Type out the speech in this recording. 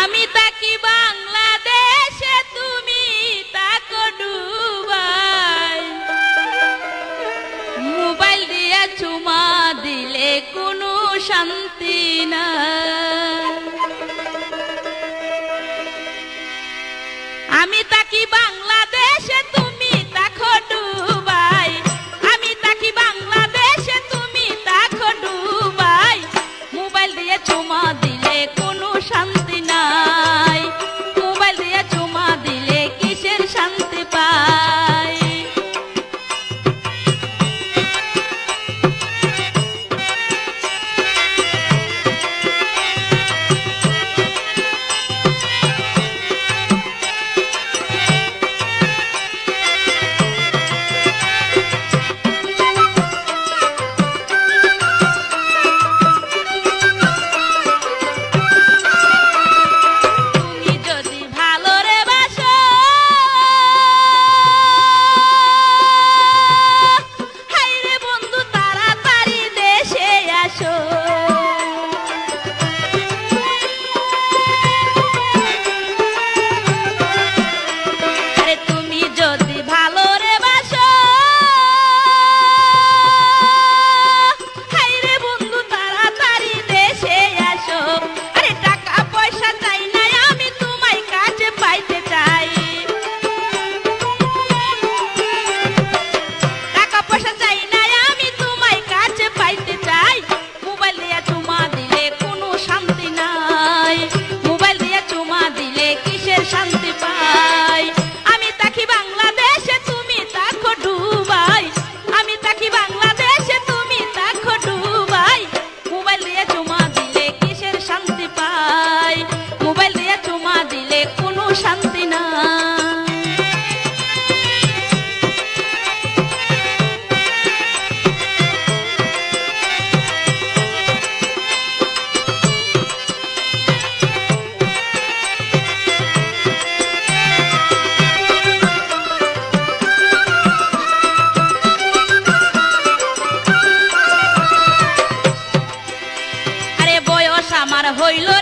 আমি তাকি বাংলাদেশে, তুমি তাকো ডুবাই মোবাইল দিয়ে চুমা দিলে কোনো শান্তি না আমি তাকি বাংলা Hoy lo